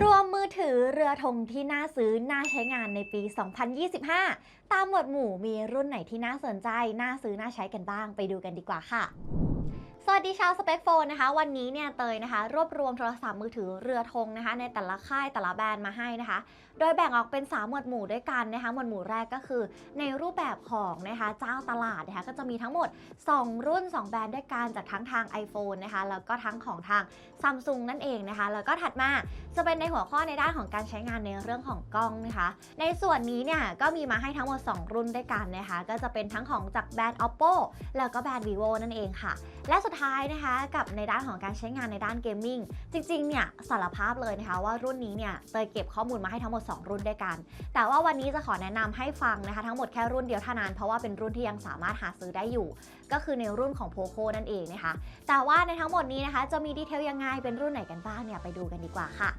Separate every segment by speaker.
Speaker 1: รวมมือถือเรือธงที่น่าซื้อ น่าใช้งานในปี 2025 ตามหมวดหมู่มีรุ่นไหนที่น่าสนใจ น่าซื้อ น่าใช้กันบ้าง ไปดูกันดีกว่าค่ะ สวัสดีชาวสเปคโฟนนะคะ วันนี้เนี่ยเตยนะคะ รวบรวมโทรศัพท์มือถือเรือธงนะคะ ในแต่ละค่ายแต่ละแบรนด์มาให้นะคะ โดยแบ่งออกเป็น 3 หมวดหมู่ด้วยกันนะคะ หมวดหมู่แรกก็คือ ในรูปแบบของนะคะเจ้าตลาดนะคะก็จะมีทั้งหมด 2 รุ่น 2 แบรนด์ด้วยกันจากทั้งทาง iPhone นะคะแล้วก็ทั้งของทาง Samsung นั่นเองนะคะ แล้วก็ถัดมาจะเป็นในหัวข้อในด้านของการใช้งานในเรื่องของกล้องนะคะ ในส่วนนี้เนี่ยก็มีมาให้ทั้งหมด 2 รุ่นด้วยกันนะคะ ก็จะเป็นทั้งของจากแบรนด์ Oppo แล้วก็แบรนด์ vivo นั่นเองค่ะ และสุดท้ายนะคะกับในด้านของการใช้งานในด้านเกมมิ่งจริงๆเนี่ยสารภาพเลยนะคะว่ารุ่นนี้เนี่ยเตยเก็บข้อมูลมาให้ทั้งหมด 2 รุ่นด้วยกัน แต่ว่าวันนี้จะขอแนะนำให้ฟังนะคะทั้งหมดแค่รุ่นเดียวเท่านั้นเพราะว่าเป็นรุ่นที่ยังสามารถหาซื้อได้อยู่ ก็คือในรุ่นของ POCO นั่นเองนะคะแต่ว่าในทั้งหมดนี้นะคะจะมีดีเทลยังไงเป็นรุ่นไหนกันบ้างเนี่ยไปดูกันดีกว่าค่ะ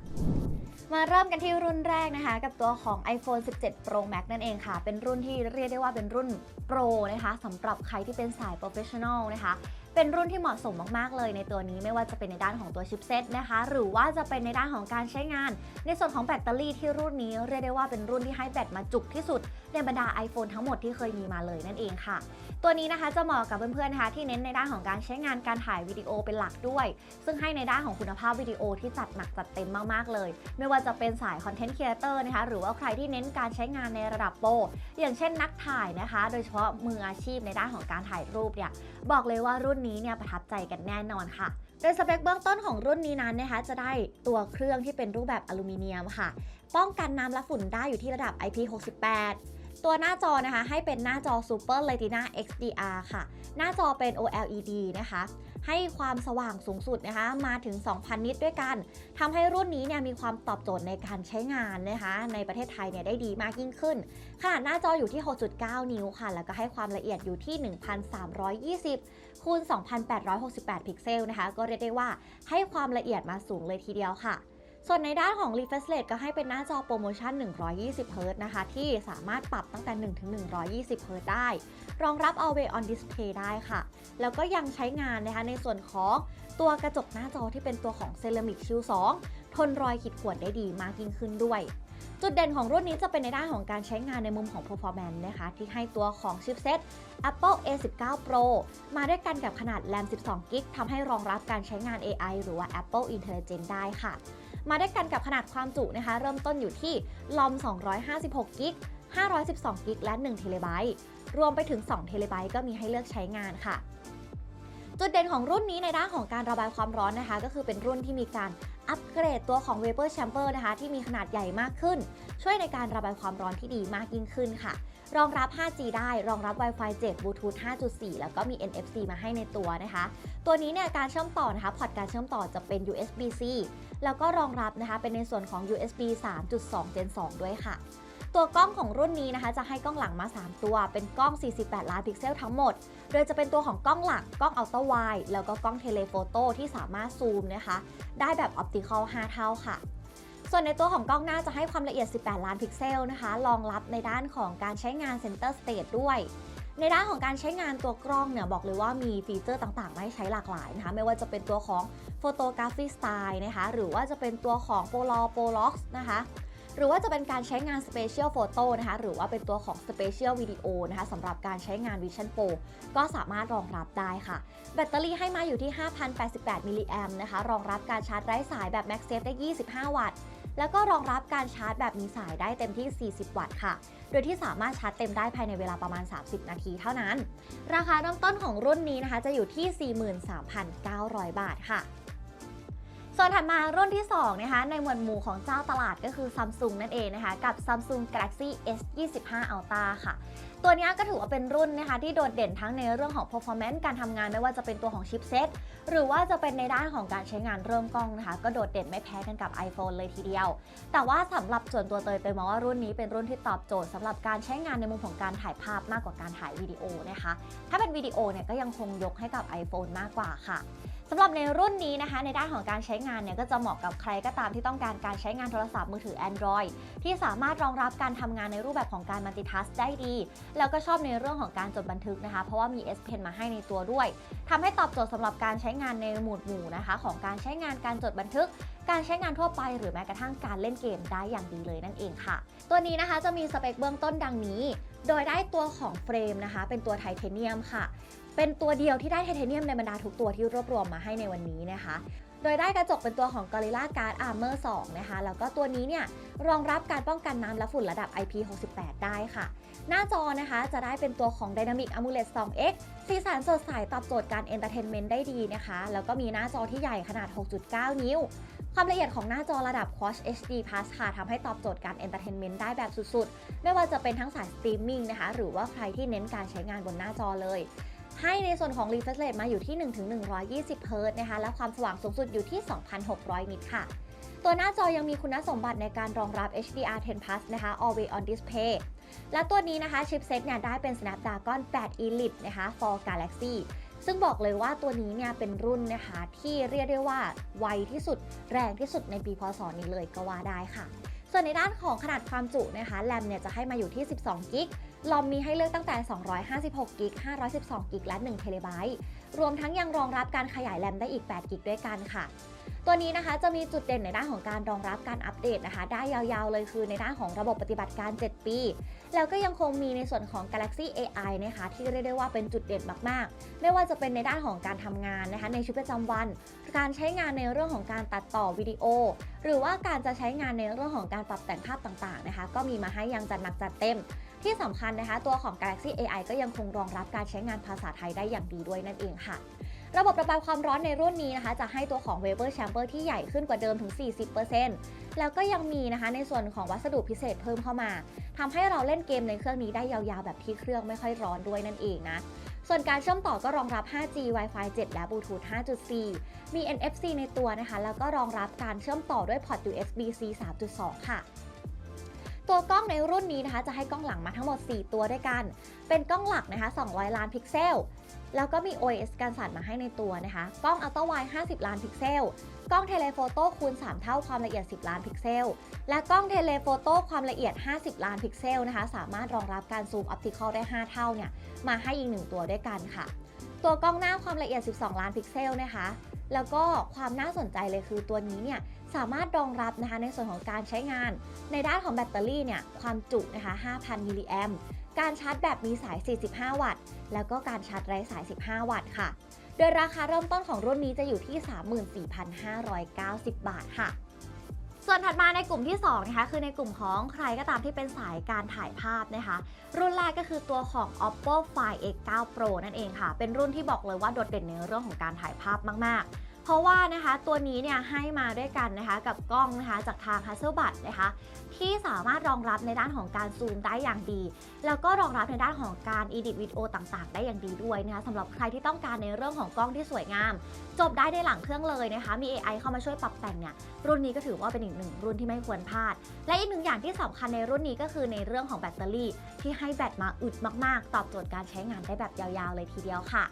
Speaker 1: มาเริ่มกันที่รุ่นแรกนะคะ กับตัวของ iPhone 17 Pro Max นั่นเองค่ะ เป็นรุ่นที่เรียกได้ว่าเป็นรุ่น Pro นะคะสำหรับใครที่เป็นสาย Professional นะคะ เป็นรุ่นที่เหมาะสมมากๆเลยในตัวนี้ไม่ว่าจะเป็นในด้านของตัวชิปเซตนะคะ หรือว่าจะเป็นในด้านของการใช้งาน ในส่วนของแบตเตอรี่ที่รุ่นนี้เรียกได้ว่าเป็นรุ่นที่ให้แบตมาจุกที่สุด ในบรรดา iPhone ทั้งหมดที่เคยมีมาเลยนั่นเองค่ะ ตัวนี้นะคะจะเหมาะกับเพื่อนๆนะคะที่เน้นในด้านของการใช้งานการถ่ายวิดีโอเป็นหลักด้วย ซึ่งให้ในด้านของคุณภาพวิดีโอที่จัดหนักจัดเต็มมากๆเลย ไม่ว่าจะเป็นสายคอนเทนต์ครีเอเตอร์นะคะหรือว่าใครที่เน้นการใช้งานในระดับโปรอย่างเช่นนักถ่ายนะคะ โดยเฉพาะมืออาชีพในด้านของการถ่ายรูปเนี่ยบอกเลยว่ารุ่นนี้เนี่ยประทับใจกันแน่นอนค่ะ โดยสเปคเบื้องต้นของรุ่นนี้นั้นนะคะ จะได้ตัวเครื่องที่เป็นรูปแบบอลูมิเนียมค่ะ ป้องกันน้ำและฝุ่นได้อยู่ที่ระดับ IP68 ตัวหน้าจอนะคะ ให้เป็นหน้าจอ Super Retina XDR ค่ะ หน้าจอเป็น OLED นะคะ ให้ความสว่างสูงสุดนะคะ มาถึง 2,000 นิตด้วยกันทำให้รุ่นนี้เนี่ยมีความตอบโจทย์ในการใช้งานนะคะ ในประเทศไทยเนี่ยได้ดีมากยิ่งขึ้น ขนาดหน้าจออยู่ที่ 6.9 นิ้วค่ะ แล้วก็ให้ความละเอียดอยู่ที่ 1,320 คูณ 2,868 พิกเซลนะคะ ก็เรียกได้ว่าให้ความละเอียดมาสูงเลยทีเดียวค่ะ ส่วนในด้านของ refresh rate ก็ให้เป็นหน้าจอโปรโมชั่น 120 Hz นะคะ ที่สามารถปรับตั้งแต่ 1 ถึง 120 Hz ได้ รองรับ Always on Display ได้ค่ะ แล้วก็ยังใช้งานนะคะในส่วนของตัวกระจกหน้าจอที่เป็นตัวของเซรามิกชิล2ทนรอยขีดข่วนได้ดีมากยิ่งขึ้นด้วย จุดเด่นของรุ่นนี้จะเป็นในด้านของการใช้งานในมุมของ performance นะคะที่ให้ตัวของชิปเซ็ต Apple A19 Pro มาด้วยกันกับขนาด RAM 12 g b ทำให้รองรับการใช้งาน AI หรือว่า Apple Intelligence ได้ค่ะ มาด้วยกันกับขนาดความจุนะคะ เริ่มต้นอยู่ที่ลอม256 g b 512 g b และ1 t b รวมไปถึง2 t b ก็มีให้เลือกใช้งานค่ะ จุดเด่นของรุ่นนี้ในด้านของการระบายความร้อนนะคะ ก็คือเป็นรุ่นที่มีการอัปเกรดตัวของ Vapor Chamber นะคะ ที่มีขนาดใหญ่มากขึ้น ช่วยในการระบายความร้อนที่ดีมากยิ่งขึ้นค่ะ รองรับ 5G ได้ รองรับ Wi-Fi 7 Bluetooth 5.4 แล้วก็มี NFC มาให้ในตัวนะคะ ตัวนี้เนี่ยการเชื่อมต่อนะคะ พอร์ตการเชื่อมต่อจะเป็น USB-C แล้วก็รองรับนะคะเป็นในส่วนของ USB 3.2 Gen 2 ด้วยค่ะ ตัวกล้องของรุ่นนี้นะคะ จะให้กล้องหลังมา 3 ตัว เป็นกล้อง 48 ล้านพิกเซลทั้งหมด โดยจะเป็นตัวของกล้องหลักกล้องอัลตร้าไวด์แล้วก็กล้องเทเลโฟโต้ที่สามารถซูมนะคะ ได้แบบออปติคอล 5 เท่าค่ะ ส่วนในตัวของกล้องหน้าจะให้ความละเอียด 18 ล้านพิกเซลนะคะ รองรับในด้านของการใช้งาน Center Stage ด้วยในด้านของการใช้งานตัวกล้องเนี่ยบอกเลยว่ามีฟีเจอร์ต่างๆมาให้ใช้หลากหลายนะคะ ไม่ว่าจะเป็นตัวของ Photography Style นะคะ หรือว่าจะเป็นตัวของ Polar Polox นะคะ หรือว่าจะเป็นการใช้งาน Special Photo นะคะหรือว่าเป็นตัวของ Special Video นะคะสำหรับการใช้งาน Vision Pro ก็สามารถรองรับได้ค่ะ แบตเตอรี่ให้มาอยู่ที่ 5,088 มิลลิแอมนะคะรองรับการชาร์จไร้สายแบบ MagSafe ได้ 25 วัตต์แล้วก็รองรับการชาร์จแบบมีสายได้เต็มที่ 40 วัตต์ค่ะ โดยที่สามารถชาร์จเต็มได้ภายในเวลาประมาณ 30 นาทีเท่านั้น ราคาเริ่มต้นของรุ่นนี้นะคะจะอยู่ที่ 43,900 บาทค่ะ ส่วนถัดมารุ่นที่2นะคะในหมวดหมู่ของเจ้าตลาดก็คือ Samsung นั่นเองนะคะกับ Samsung Galaxy S25 Ultra ค่ะตัวนี้ก็ถือว่าเป็นรุ่นนะคะที่โดดเด่นทั้งในเรื่องของ performance การทำงานไม่ว่าจะเป็นตัวของชิปเซตหรือว่าจะเป็นในด้านของการใช้งานเริ่มกล้องนะคะ ก็โดดเด่นไม่แพ้กันกับ iPhone เลยทีเดียว แต่ว่าสำหรับส่วนตัวเตยเตยมองว่ารุ่นนี้เป็นรุ่นที่ตอบโจทย์สำหรับการใช้งานในมุมของการถ่ายภาพมากกว่าการถ่ายวิดีโอนะคะ ถ้าเป็นวิดีโอเนี่ยก็ยังคงยกให้กับ iPhone มากกว่าค่ะำหรับในรุ่นนี้นะคะ ในด้านของการใช้งานเนี่ยก็จะเหมาะกับใครก็ตามที่ต้องการการใช้งานโทรศัพท์มือถือ Android ที่สามารถรองรับการทำงานในรูปแบบของการ multitask ได้ดี แล้วก็ชอบในเรื่องของการจดบันทึกนะคะ เพราะว่ามี S Pen มาให้ในตัวด้วยทำให้ตอบโจทย์สำหรับการใช้งานในหมวดหมู่นะคะ ของการใช้งานการจดบันทึกการใช้งานทั่วไปหรือแม้กระทั่งการเล่นเกมได้อย่างดีเลยนั่นเองค่ะ ตัวนี้นะคะจะมีสเปคเบื้องต้นดังนี้ โดยได้ตัวของเฟรมนะคะ เป็นตัวไทเทเนียมค่ะ เป็นตัวเดียวที่ได้ไทเทเนียมในบรรดาทุกตัวที่รวบรวมมาให้ในวันนี้นะคะ โดยได้กระจกเป็นตัวของ Gorilla Glass Armor 2 นะคะ แล้วก็ตัวนี้เนี่ยรองรับการป้องกันน้ำและฝุ่นระดับ IP68 ได้ค่ะ หน้าจอนะคะจะได้เป็นตัวของ Dynamic AMOLED 2X สีสันสดใสตอบโจทย์การ Entertainment ได้ดีนะคะ แล้วก็มีหน้าจอที่ใหญ่ขนาด 6.9 นิ้ว ความละเอียดของหน้าจอระดับ Quad HD Plus ค่ะทำให้ตอบโจทย์การ Entertainment ได้แบบสุดๆ ไม่ว่าจะเป็นทั้งสายสตรีมมิ่งนะคะ หรือว่าใครที่เน้นการใช้งานบนหน้าจอเลย ให้ในส่วนของ refresh rate มาอยู่ที่ 1-120 Hz นะคะ และความสว่างสูงสุดอยู่ที่ 2,600 นิตค่ะ ตัวหน้าจอยังมีคุณสมบัติในการรองรับ HDR10 Plus นะคะ Always on Display และตัวนี้นะคะชิปเซตเนี่ยได้เป็น Snapdragon 8 Elite นะคะ for Galaxy ซึ่งบอกเลยว่าตัวนี้เนี่ยเป็นรุ่นนะคะที่เรียกได้ว่าไวที่สุดแรงที่สุดในปีพศนี้เลยก็ว่าได้ค่ะ ส่วนในด้านของขนาดความจุนะคะแรมเนี่ยจะให้มาอยู่ที่ 12 กิก ลอมมีให้เลือกตั้งแต่ 256กิก512กิกและ1เทเลไบต์รวมทั้งยังรองรับการขยายแรมได้อีก 8 กิกด้วยกันค่ะตัวนี้นะคะจะมีจุดเด่นในด้านของการรองรับการอัปเดตนะคะ ได้ยาวๆเลยคือในด้านของระบบปฏิบัติการ 7 ปี แล้วก็ยังคงมีในส่วนของ Galaxy AI นะคะ ที่เรียกได้ว่าเป็นจุดเด่นมากๆ ไม่ว่าจะเป็นในด้านของการทำงานนะคะ ในชีวิตประจำวัน การใช้งานในเรื่องของการตัดต่อวิดีโอ หรือว่าการจะใช้งานในเรื่องของการปรับแต่งภาพต่างๆนะคะ ก็มีมาให้อยังจัดหนักจัดเต็ม ที่สำคัญนะคะ ตัวของ Galaxy AI ก็ยังคงรองรับการใช้งานภาษาไทยได้อย่างดีด้วยนั่นเองค่ะ ระบบระบายความร้อนในรุ่นนี้นะคะ จะให้ตัวของ Vapor Chamber ที่ใหญ่ขึ้นกว่าเดิมถึง 40%แล้วก็ยังมีนะคะในส่วนของวัสดุพิเศษเพิ่มเข้ามาทำให้เราเล่นเกมในเครื่องนี้ได้ยาวๆ แบบที่เครื่องไม่ค่อยร้อนด้วยนั่นเองนะส่วนการเชื่อมต่อก็รองรับ 5G Wi-Fi 7 และ Bluetooth 5.4 มี NFC ในตัวนะคะ แล้วก็รองรับการเชื่อมต่อด้วยพอร์ต USB-C 3.2 ค่ะ ตัวกล้องในรุ่นนี้นะคะ จะให้กล้องหลังมาทั้งหมด 4 ตัวด้วยกัน เป็นกล้องหลักนะคะ 200 ล้านพิกเซล แล้วก็มี OIS การสั่นมาให้ในตัวนะคะ กล้องอัลตร้าไวด์50 ล้านพิกเซล กล้องเทเลโฟโต้คูณ 3 เท่าความละเอียด 10 ล้านพิกเซล และกล้องเทเลโฟโต้ความละเอียด 50 ล้านพิกเซลนะคะ สามารถรองรับการซูมออปติคอลได้ 5 เท่าเนี่ย มาให้อีกหนึ่งตัวด้วยกันค่ะ ตัวกล้องหน้าความละเอียด 12 ล้านพิกเซลนะคะแล้วก็ความน่าสนใจเลยคือตัวนี้เนี่ย สามารถรองรับนะคะในส่วนของการใช้งาน ในด้านของแบตเตอรี่เนี่ยความจุนะคะ 5,000 มิลลิแอมการชาร์จแบบมีสาย 45 วัตต์ แล้วก็การชาร์จไร้สาย 15 วัตต์ค่ะ โดยราคาเริ่มต้นของรุ่นนี้จะอยู่ที่ 34,590 บาทค่ะ ส่วนถัดมาในกลุ่มที่2นะคะคือในกลุ่มของใครก็ตามที่เป็นสายการถ่ายภาพนะคะ รุ่นแรกก็คือตัวของ oppo find x9 pro นั่นเองค่ะ เป็นรุ่นที่บอกเลยว่าโดดเด่นในเรื่องของการถ่ายภาพมากๆ เพราะว่านะคะตัวนี้เนี่ยให้มาด้วยกันนะคะกับกล้องนะคะจากทาง Hasselblad นะคะที่สามารถรองรับในด้านของการซูมได้อย่างดี แล้วก็รองรับในด้านของการ edit วิดีโอต่างๆ ได้อย่างดีด้วยนะคะสำหรับใครที่ต้องการในเรื่องของกล้องที่สวยงาม จบได้ในหลังเครื่องเลยนะคะ มี AI เข้ามาช่วยปรับแต่งเนี่ยรุ่นนี้ก็ถือว่าเป็นอีกหนึ่งรุ่นที่ไม่ควรพลาด และอีกหนึ่งอย่างที่สำคัญในรุ่นนี้ก็คือในเรื่องของแบตเตอรี่ ที่ให้แบตมาอึดมากๆ ตอบโจทย์การใช้งานได้แบบยาวๆ เลยทีเดียวค่ะ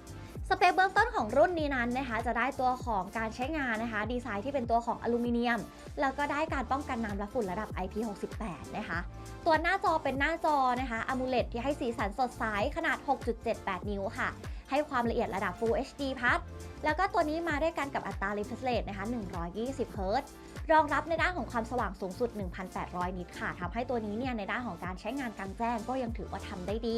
Speaker 1: สเปคเบื้องต้นของรุ่นนี้นั้นนะคะ จะได้ตัวของการใช้งานนะคะ ดีไซน์ที่เป็นตัวของอลูมิเนียม แล้วก็ได้การป้องกันน้ำและฝุ่นระดับ IP68 นะคะ ตัวหน้าจอเป็นหน้าจอนะคะ AMOLED ที่ให้สีสันสดใสขนาด 6.78 นิ้วค่ะ ให้ความละเอียดระดับ Full HD Plus แล้วก็ตัวนี้มาด้วยกันกับอัตรา refresh rate นะคะ120 Hz รองรับในด้านของความสว่างสูงสุด 1,800 นิตค่ะทำให้ตัวนี้เนี่ยในด้านของการใช้งานกลางแจ้งก็ยังถือว่าทำได้ดี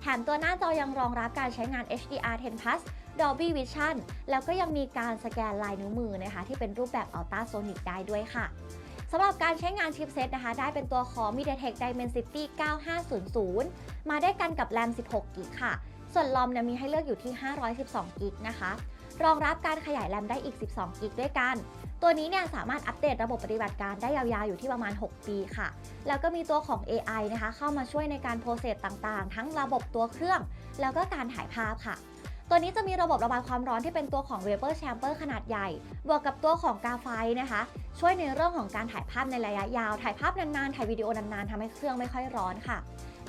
Speaker 1: แถมตัวหน้าจอยังรองรับการใช้งาน HDR10 Plus Dolby Vision แล้วก็ยังมีการสแกนลายนิ้วมือนะคะ ที่เป็นรูปแบบ Ultrasonic ได้ด้วยค่ะสำหรับการใช้งานชิปเซตนะคะ ได้เป็นตัวของ MediaTek Dimensity 9500 มาได้กันกับแรม 16 กิกค่ะ ส่วนลอมเนี่ยมีให้เลือกอยู่ที่ 512 กิกนะคะ รองรับการขยายแรมได้อีก 12 กิกด้วยกัน ตัวนี้เนี่ยสามารถอัปเดตระบบปฏิบัติการได้ยาวๆ อยู่ที่ประมาณ 6 ปีค่ะ แล้วก็มีตัวของ AI นะคะ เข้ามาช่วยในการโปรเซสต่างๆ ทั้งระบบตัวเครื่อง แล้วก็การถ่ายภาพค่ะ ตัวนี้จะมีระบบระบายความร้อนที่เป็นตัวของ Vapor Chamber ขนาดใหญ่ บวกกับตัวของกาไฟนะคะ ช่วยในเรื่องของการถ่ายภาพในระยะยาว ถ่ายภาพนานๆ ถ่ายวิดีโอนานๆทำให้เครื่องไม่ค่อยร้อนค่ะ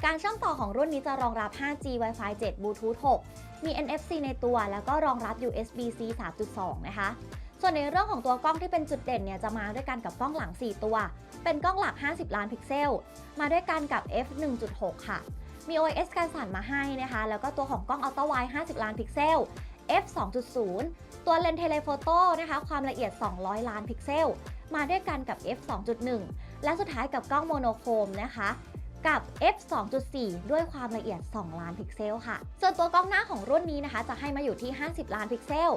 Speaker 1: การเชื่อมต่อของรุ่นนี้จะรองรับ 5G Wi-Fi 7 Bluetooth 6 มี NFC ในตัว แล้วก็รองรับ USB-C 3.2 นะคะ ส่วนในเรื่องของตัวกล้องที่เป็นจุดเด่นเนี่ยจะมาด้วยกันกับกล้องหลัง 4 ตัว เป็นกล้องหลัก 50 ล้านพิกเซล มาด้วยกันกับ f 1.6 ค่ะ มี OIS การสั่นมาให้นะคะ แล้วก็ตัวของกล้องอัลตร้าไวด์50 ล้านพิกเซล f 2.0 ตัวเลนส์เทเลโฟโต้นะคะ ความละเอียด 200 ล้านพิกเซล มาด้วยกันกับ f 2.1 และสุดท้ายกับกล้องโมโนโครมนะคะกับ f 2.4 ด้วยความละเอียด 2 ล้านพิกเซลค่ะ ส่วนตัวกล้องหน้าของรุ่นนี้นะคะ จะให้มาอยู่ที่ 50 ล้านพิกเซล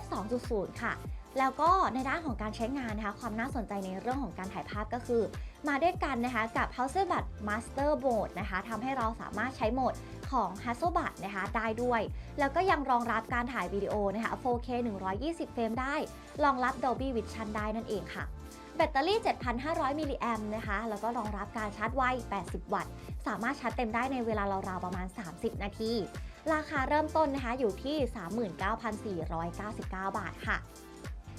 Speaker 1: f 2.0 ค่ะ แล้วก็ในด้านของการใช้งานนะคะ ความน่าสนใจในเรื่องของการถ่ายภาพก็คือ มาด้วยกันนะคะกับ Hasselblad Master Mode นะคะทำให้เราสามารถใช้โหมดของ Hasselblad นะคะได้ด้วย แล้วก็ยังรองรับการถ่ายวิดีโอนะคะ 4K 120 เฟรมได้ รองรับ Dolby Vision ได้นั่นเองค่ะแบตเตอรี่ 7,500 มิลลิแอมนะคะ แล้วก็รองรับการชาร์จไว 80 วัตต์ สามารถชาร์จเต็มได้ในเวลาราวๆประมาณ 30 นาที ราคาเริ่มต้นนะคะอยู่ที่ 39,499 บาทค่ะ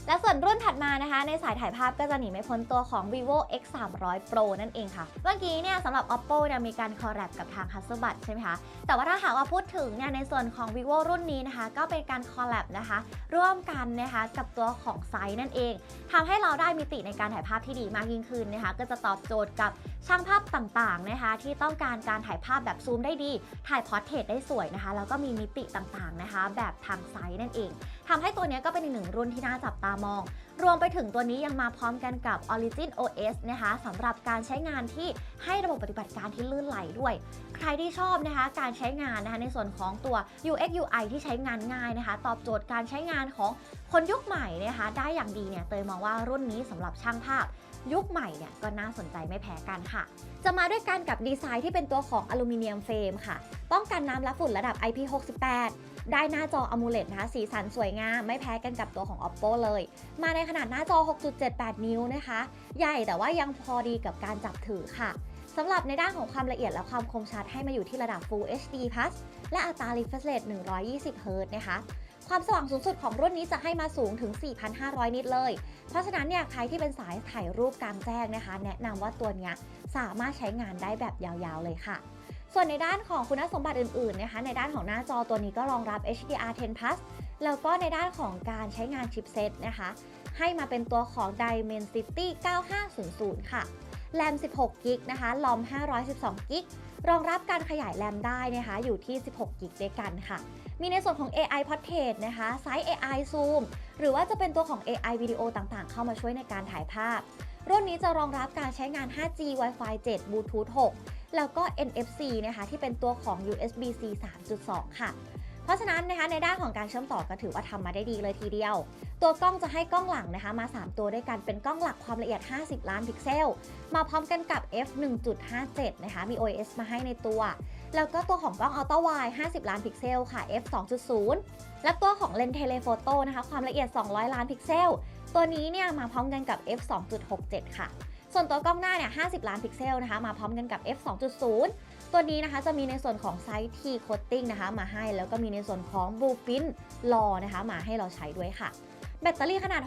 Speaker 1: และส่วนรุ่นถัดมานะคะ ในสายถ่ายภาพก็จะหนีไม่พ้นตัวของ vivo x 3 0 0 pro นั่นเองค่ะ เมื่อกี้เนี่ยสำหรับ oppo เนี่ยมีการคอลแลบกับทาง hasselblad ใช่ไหมคะ แต่ว่าถ้าหากว่าพูดถึงเนี่ยในส่วนของ vivo รุ่นนี้นะคะ ก็เป็นการคอลแลบนะคะ ร่วมกันนะคะกับตัวของไซส์นั่นเองทำให้เราได้มิติในการถ่ายภาพที่ดีมากยิ่งขึ้นนะคะ ก็จะตอบโจทย์กับช่างภาพต่างๆนะคะ ที่ต้องการการถ่ายภาพแบบซูมได้ดี ถ่ายพอร์เทรตได้สวยนะคะแล้วก็มีมิติต่างๆนะคะ แบบทางไซส์นั่นเอง ทำให้ตัวนี้ก็เป็นอีกหนึ่งรุ่นที่น่าจับตามอง รวมไปถึงตัวนี้ยังมาพร้อมกันกับ Origin OS นะคะสำหรับการใช้งานที่ให้ระบบปฏิบัติการที่ลื่นไหลด้วย ใครที่ชอบนะคะการใช้งานนะคะในส่วนของตัว UX UI ที่ใช้งานง่ายนะคะ ตอบโจทย์การใช้งานของคนยุคใหม่นะคะ ได้อย่างดีเนี่ยเตยมองว่ารุ่นนี้สำหรับช่างภาพยุคใหม่เนี่ยก็น่าสนใจไม่แพ้กันค่ะ จะมาด้วยกันกับดีไซน์ที่เป็นตัวของอลูมิเนียมเฟรมค่ะ ป้องกันน้ำและฝุ่นระดับ IP68 ได้หน้าจอ AMOLED นะคะ สีสันสวยงาม ไม่แพ้กันกับตัวของ Oppo เลย มาในขนาดหน้าจอ 6.78 นิ้วนะคะ ใหญ่แต่ว่ายังพอดีกับการจับถือค่ะสำหรับในด้านของความละเอียดและความคมชัดให้มาอยู่ที่ระดับ Full HD Plus และอัตรา refresh rate 120 Hz นะคะความสว่างสูงสุดของรุ่นนี้จะให้มาสูงถึง 4,500 นิตเลย เพราะฉะนั้นเนี่ยใครที่เป็นสายถ่ายรูปกลางแจ้งนะคะ แนะนำว่าตัวเนี้ยสามารถใช้งานได้แบบยาวๆเลยค่ะ ส่วนในด้านของคุณสมบัติอื่นๆนะคะในด้านของหน้าจอตัวนี้ก็รองรับ HDR10 Plus แล้วก็ในด้านของการใช้งานชิปเซตนะคะ ให้มาเป็นตัวของ Dimensity 9500 ค่ะแรม 16 กิกนะคะลอม 512 กิก รองรับการขยายแรมได้นะคะ อยู่ที่ 16 กิกด้วยกันค่ะ มีในส่วนของ AI Portrait นะคะ Size AI Zoom หรือว่าจะเป็นตัวของ AI วิดีโอต่างๆ เข้ามาช่วยในการถ่ายภาพ รุ่นนี้จะรองรับการใช้งาน 5G Wi-Fi 7 Bluetooth 6 แล้วก็ NFC นะคะที่เป็นตัวของ USB-C 3.2 ค่ะ เพราะฉะนั้นนะคะในด้านของการเชื่อมต่อก็ถือว่าทำมาได้ดีเลยทีเดียว ตัวกล้องจะให้กล้องหลังนะคะมา 3 ตัวด้วยกันเป็นกล้องหลักความละเอียด 50 ล้านพิกเซล มาพร้อมกันกับ f 1.57 นะคะมี OIS มาให้ในตัว แล้วก็ตัวของกล้องอัลตร้าไวด์50 ล้านพิกเซลค่ะ f 2.0 และตัวของเลนส์เทเลโฟโต้นะคะความละเอียด 200 ล้านพิกเซล ตัวนี้เนี่ยมาพร้อมกันกับ f 2.67 ค่ะ ส่วนตัวกล้องหน้าเนี่ย 50 ล้านพิกเซลนะคะมาพร้อมกันกับ f 2.0 ตัวนี้นะคะจะมีในส่วนของไซส์ T coating นะคะมาให้แล้วก็มีในส่วนของ Blueprint Law นะคะมาให้เราใช้ด้วยค่ะ แบตเตอรี่ขนาด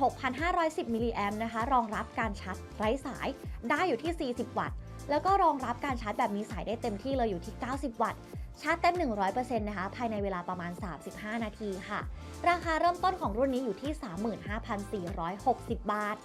Speaker 1: 6,510 มิลลิแอมนะคะรองรับการชาร์จไร้สายได้อยู่ที่ 40 วัตต์ แล้วก็รองรับการชาร์จแบบมีสายได้เต็มที่เลยอยู่ที่ 90 วัตต์ชาร์จเต็ม 100%นะคะ ภายในเวลาประมาณ 35 นาทีค่ะ ราคาเริ่มต้นของรุ่นนี้อยู่ที่ 35,460 บาท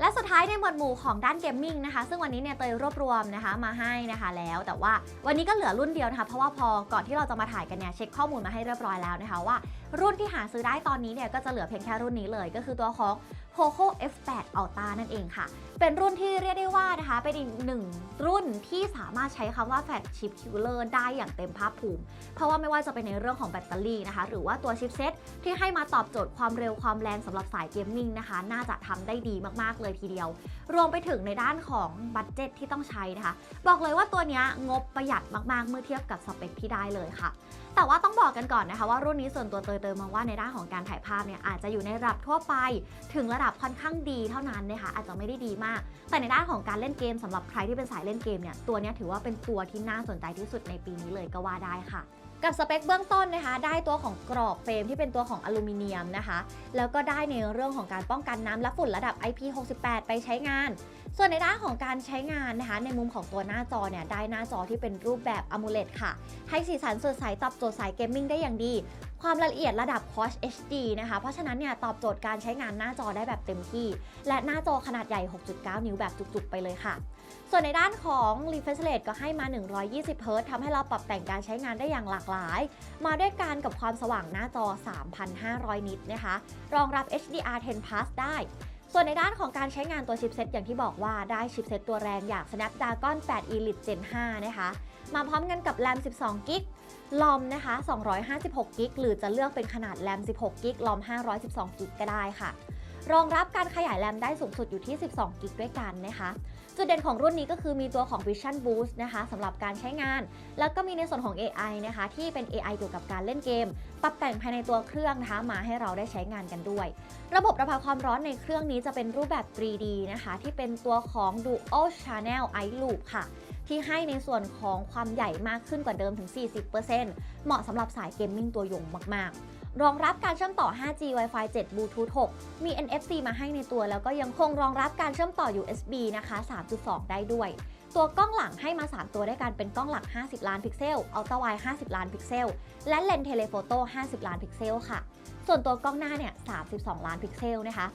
Speaker 1: และสุดท้ายในหมวดหมู่ของด้านเกมมิ่งนะคะ ซึ่งวันนี้เนี่ยเตยรวบรวมนะคะมาให้นะคะแล้วแต่ว่าวันนี้ก็เหลือรุ่นเดียวนะคะ เพราะว่าพอก่อนที่เราจะมาถ่ายกันเนี่ยเช็คข้อมูลมาให้เรียบร้อยแล้วนะคะว่า รุ่นที่หาซื้อได้ตอนนี้เนี่ยก็จะเหลือเพียงแค่รุ่นนี้เลย ก็คือตัวของ Poco F8 Ultra นั่นเองค่ะ เป็นรุ่นที่เรียกได้ว่านะคะเป็นอีกหนึ่งรุ่นที่สามารถใช้คำว่า Fat Chip Killer ได้อย่างเต็มภาคภูมิ เพราะว่าไม่ว่าจะเป็นในเรื่องของแบตเตอรี่นะคะ หรือว่าตัวชิปเซตที่ให้มาตอบโจทย์ความเร็วความแรงสำหรับสายเกมมิ่งนะคะ น่าจะทำได้ดีมากๆเลยทีเดียว รวมไปถึงในด้านของบัตเจ็ตที่ต้องใช้นะคะ บอกเลยว่าตัวนี้งบประหยัดมากๆ เมื่อเทียบกับสเปคที่ได้เลยค่ะ แต่ว่าต้องบอกกันก่อนนะคะว่ารุ่นนี้ส่วนตัวเตยเตยมองว่าในด้านของการถ่ายภาพเนี่ยอาจจะอยู่ในระดับทั่วไป ถึงระดับค่อนข้างดีเท่านั้นนะคะอาจจะไม่ได้ดีมาก แต่ในด้านของการเล่นเกมสำหรับใครที่เป็นสายเล่นเกมเนี่ยตัวนี้ถือว่าเป็นตัวที่น่าสนใจที่สุดในปีนี้เลยก็ว่าได้ค่ะกับสเปคเบื้องต้นนะคะ ได้ตัวของกรอบเฟรมที่เป็นตัวของอลูมิเนียมนะคะ แล้วก็ได้ในเรื่องของการป้องกันน้ำและฝุ่นระดับ IP68 ไปใช้งาน ส่วนในด้านของการใช้งานนะคะ ในมุมของตัวหน้าจอเนี่ยได้หน้าจอที่เป็นรูปแบบ AMOLED ค่ะ ให้สีสันสดใสตอบโจทย์สายเกมมิ่งได้อย่างดี ความละเอียดระดับ Quad HD นะคะ เพราะฉะนั้นเนี่ยตอบโจทย์การใช้งานหน้าจอได้แบบเต็มที่ และหน้าจอขนาดใหญ่ 6.9 นิ้วแบบจุกๆ ไปเลยค่ะ ส่วนในด้านของ refresh rate ก็ให้มา 120 Hz ทำให้เราปรับแต่งการใช้งานได้อย่างหลากหลาย มาด้วยการกับความสว่างหน้าจอ 3,500 นิตนะคะ รองรับ HDR10 Plus ได้ ส่วนในด้านของการใช้งานตัวชิปเซ็ตอย่างที่บอกว่าได้ชิปเซ็ตตัวแรงอย่าง Snapdragon 8 Elite Gen 5 นะคะ มาพร้อมกันกับ RAM 12 g b ลอมนะคะ 256 g b หรือจะเลือกเป็นขนาด RAM 16 g b ลอม 512 g b ก็ได้ค่ะ รองรับการขยายแรมได้สูงสุดอยู่ที่ 12 กิกด้วยกันนะคะ จุดเด่นของรุ่นนี้ก็คือมีตัวของ Vision Boost นะคะสำหรับการใช้งาน แล้วก็มีในส่วนของ AI นะคะ ที่เป็น AI เกี่ยวกับการเล่นเกม ปรับแต่งภายในตัวเครื่องนะคะมาให้เราได้ใช้งานกันด้วย ระบบระบายความร้อนในเครื่องนี้จะเป็นรูปแบบ 3D นะคะ ที่เป็นตัวของ Dual Channel Eye Loop ค่ะ ที่ให้ในส่วนของความใหญ่มากขึ้นกว่าเดิมถึง 40%เหมาะสำหรับสายเกมมิ่งตัวยงมากๆรองรับการเชื่อมต่อ 5G Wi-Fi 7 Bluetooth 6 มี NFC มาให้ในตัว แล้วก็ยังคงรองรับการเชื่อมต่อ USB นะคะ 3.2 ได้ด้วย ตัวกล้องหลังให้มา 3 ตัวด้วยกัน เป็นกล้องหลัง50 ล้านพิกเซล อัลตร้าไวด์50 ล้านพิกเซล และเลนส์เทเลโฟโต้ 50 ล้านพิกเซลค่ะ ส่วนตัวกล้องหน้าเนี่ย 32 ล้านพิกเซลนะคะ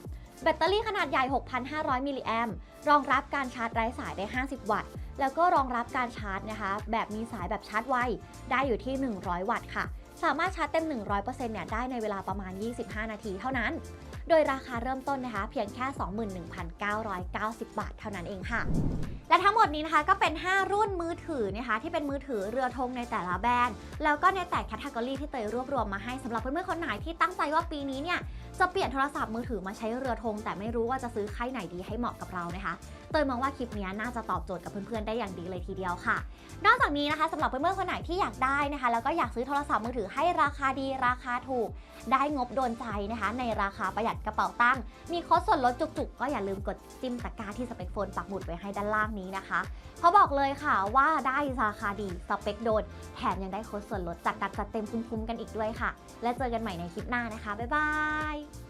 Speaker 1: แบตเตอรี่ขนาดใหญ่ 6,500 มิลลิแอมรองรับการชาร์จไร้สายได้ 50 วัตต์ แล้วก็รองรับการชาร์จนะคะ แบบมีสายแบบชาร์จไว ได้อยู่ที่ 100 วัตต์ค่ะ สามารถชาร์จเต็ม 100%เนี่ยได้ในเวลาประมาณ 25 นาทีเท่านั้น โดยราคาเริ่มต้นนะคะ เพียงแค่ 21,990 บาทเท่านั้นเองค่ะ และทั้งหมดนี้นะคะก็เป็น 5 รุ่นมือถือนะคะที่เป็นมือถือเรือธงในแต่ละแบรนด์ แล้วก็ในแต่แคตตากรีที่เตยรวบรวมมาให้สำหรับเพื่อนๆคนไหนที่ตั้งใจว่าปีนี้เนี่ยจะเปลี่ยนโทรศัพท์มือถือมาใช้เรือธงแต่ไม่รู้ว่าจะซื้อค่ายไหนดีให้เหมาะกับเรานะคะ เตยมองว่าคลิปนี้น่าจะตอบโจทย์กับเพื่อนๆได้อย่างดีเลยทีเดียวค่ะ นอกจากนี้นะคะสำหรับเพื่อนๆคนไหนที่อยากได้นะคะ แล้วก็อยากซื้อโทรศัพท์มือถือให้ราคาดีราคาถูก ได้งบโดนใจนะคะ ในราคาประหยัดกระเป๋าตังค์มีโค้ดส่วนลดจุกๆ ก็อย่าลืมกดจิ้มตะกร้าที่สเปคโฟนปักหมุดไว้ให้ด้านล่างนี้นะคะเพราะบอกเลยค่ะว่าได้ราคาดีสเปคโดนแถมยังได้โค้ดส่วนลดจัดหนักจัดเต็มคุ้มๆกันอีกด้วยค่ะ และเจอกันใหม่ในคลิปหน้านะคะบ๊ายบาย